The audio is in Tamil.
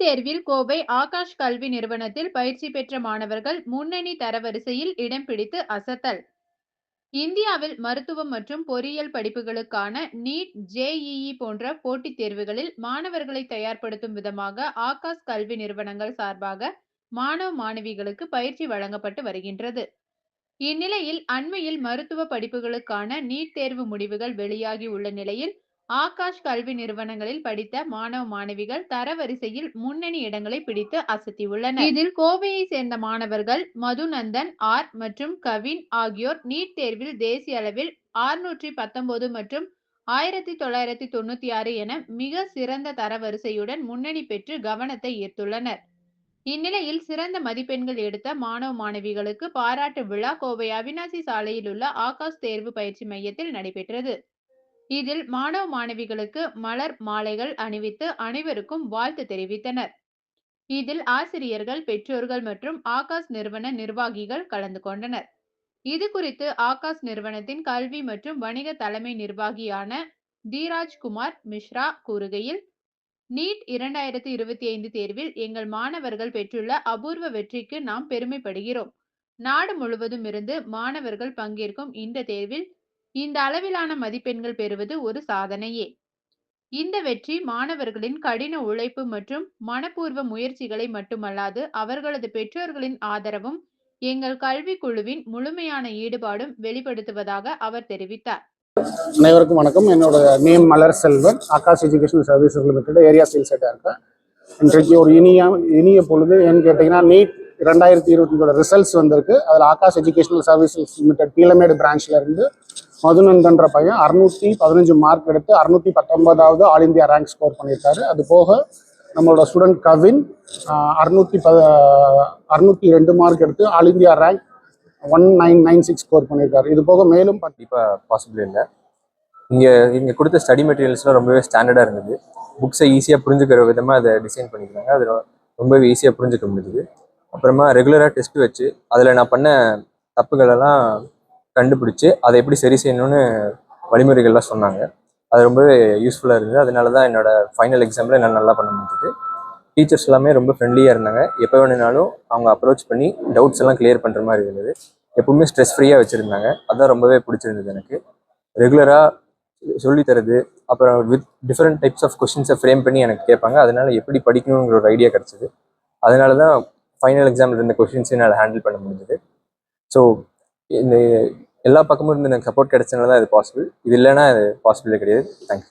நீட் தேர்வில் கோவை ஆகாஷ் கல்வி நிறுவனத்தில் பயிற்சி பெற்ற மாணவர்கள் முன்னணி தரவரிசையில் இடம் பிடித்து அசத்தல். இந்தியாவில் மருத்துவம் மற்றும் பொறியியல் படிப்புகளுக்கான நீட் ஜேஇஇ போன்ற போட்டித் தேர்வுகளில் மாணவர்களை தயார்படுத்தும் விதமாக ஆகாஷ் கல்வி நிறுவனங்கள் சார்பாக மாணவ மாணவிகளுக்கு பயிற்சி வழங்கப்பட்டு வருகின்றது. இந்நிலையில் அண்மையில் மருத்துவ படிப்புகளுக்கான நீட் தேர்வு முடிவுகள் வெளியாகி உள்ள நிலையில் ஆகாஷ் கல்வி நிறுவனங்களில் படித்த மாணவ மாணவிகள் தரவரிசையில் முன்னணி இடங்களை பிடித்து அசத்தியுள்ளனர். இதில் கோவையை சேர்ந்த மாணவர்கள் மதுநந்தன் ஆர். மற்றும் கவின் ஆகியோர் நீட் தேர்வில் தேசிய அளவில் ஆறுநூற்றி பத்தொன்பது மற்றும் ஆயிரத்தி தொள்ளாயிரத்தி தொண்ணூத்தி ஆறு என மிக சிறந்த தரவரிசையுடன் முன்னணி பெற்று கவனத்தை ஈர்த்துள்ளனர். இந்நிலையில் சிறந்த மதிப்பெண்கள் எடுத்த மாணவ மாணவிகளுக்கு பாராட்டு விழா கோவை அவினாசி சாலையில் உள்ள ஆகாஷ் தேர்வு பயிற்சி மையத்தில் நடைபெற்றது. இதில் மாணவ மாணவிகளுக்கு மலர் மாலைகள் அணிவித்து அனைவருக்கும் வாழ்த்து தெரிவித்தனர். இதில் ஆசிரியர்கள் பெற்றோர்கள் மற்றும் ஆகாஷ் நிறுவன நிர்வாகிகள் கலந்து கொண்டனர். இது குறித்து ஆகாஷ் நிறுவனத்தின் கல்வி மற்றும் வணிக தலைமை நிர்வாகியான தீராஜ் குமார் மிஸ்ரா கூறுகையில் நீட் இரண்டாயிரத்தி இருபத்தி ஐந்து தேர்வில் எங்கள் மாணவர்கள் பெற்றுள்ள அபூர்வ வெற்றிக்கு நாம் பெருமைப்படுகிறோம். நாடு முழுவதும் இருந்து மாணவர்கள் பங்கேற்கும் இந்த தேர்வில் இந்த அளவிலான மதிப்பெண்கள் பெறுவது ஒரு சாதனையே. இந்த வெற்றி மாணவர்களின் கடின உழைப்பு மற்றும் மனப்பூர்வ முயற்சிகளை மட்டுமல்லாது அவர்களது பெற்றோர்களின் ஆதரவும் எங்கள் கல்வி குழுவின் முழுமையான ஈடுபாடும் வெளிப்படுத்துவதாக அவர் தெரிவித்தார். அனைவருக்கும் வணக்கம். என்னோட name Malar Selvan. Aakash educational service limited area sales ஹெட்டாக இருக்கேன். இன்றைக்கு ஒரு இனிய இனிய பொழுது ஏன்னு கேட்டிங்கன்னா நீட் ரெண்டாயிரத்தி இருபத்தஞ்சோட ரிசல்ட்ஸ் வந்திருக்கு. அதில் Aakash educational services limited Peelamedu பிரான்ச்ல இருந்து மதுநந்தன்ற பையன் அறுநூத்தி பதினஞ்சு மார்க் எடுத்து அறுநூத்தி பத்தொன்பதாவது ஆல் இந்தியா ரேங்க் ஸ்கோர் பண்ணியிருக்காரு. அது போக நம்மளோட ஸ்டூடெண்ட் கவின் அறுநூத்தி ப அறுநூத்தி ரெண்டு மார்க் எடுத்து all India rank one nine nine six score பண்ணியிருக்காரு. இது போக மேலும் பத்து பாசிபிள் இல்லை. இங்கே இங்கே கொடுத்த ஸ்டடி மெட்டீரியல்ஸ்லாம் ரொம்பவே ஸ்டாண்டர்டாக இருந்தது. புக்ஸை ஈஸியாக புரிஞ்சுக்கிற விதமாக அதை டிசைன் பண்ணிக்கிறாங்க. அது ரொம்பவே ஈஸியாக புரிஞ்சுக்க முடியுது அப்புறமா ரெகுலராக டெஸ்ட் வச்சு அதில் நான் பண்ண தப்புகளெல்லாம் கண்டுபிடிச்சு அதை எப்படி சரி செய்யணும்னு வழிமுறைகள்லாம் சொன்னாங்க. அது ரொம்பவே யூஸ்ஃபுல்லாக இருந்தது. அதனால தான் என்னோட ஃபைனல் எக்ஸாமில் என்னால் நல்லா பண்ண முடிஞ்சது. டீச்சர்ஸ் எல்லாமே ரொம்ப ஃப்ரெண்ட்லியாக இருந்தாங்க. எப்போ வேணுனாலும் அவங்க அப்ரோச் பண்ணி டவுட்ஸ் எல்லாம் கிளியர் பண்ணுற மாதிரி இருந்தது. எப்பவுமே ஸ்ட்ரெஸ் ஃப்ரீயாக வச்சுருந்தாங்க. அதான் ரொம்பவே பிடிச்சிருந்தது எனக்கு. ரெகுலராக சொல்லி தரது அப்புறம் வித் டிஃப்ரெண்ட் டைப்ஸ் ஆஃப் கொஷின்ஸை ஃப்ரேம் பண்ணி எனக்கு கேட்பாங்க. அதனால் எப்படி படிக்கணுங்கிற ஒரு ஐடியா கிடச்சிது. அதனால தான் ஃபைனல் எக்ஸாமில் இருந்த கொஷின்ஸையும் என்னால் ஹேண்டில் பண்ண முடிஞ்சது. ஸோ இந்த எல்லா பக்கமும் இருந்து எனக்கு சப்போர்ட் கிடைச்சனால தான் இது பாசிபிள் இது இல்லைன்னா அது பாசிபிளே கிடையாது. தேங்க்யூ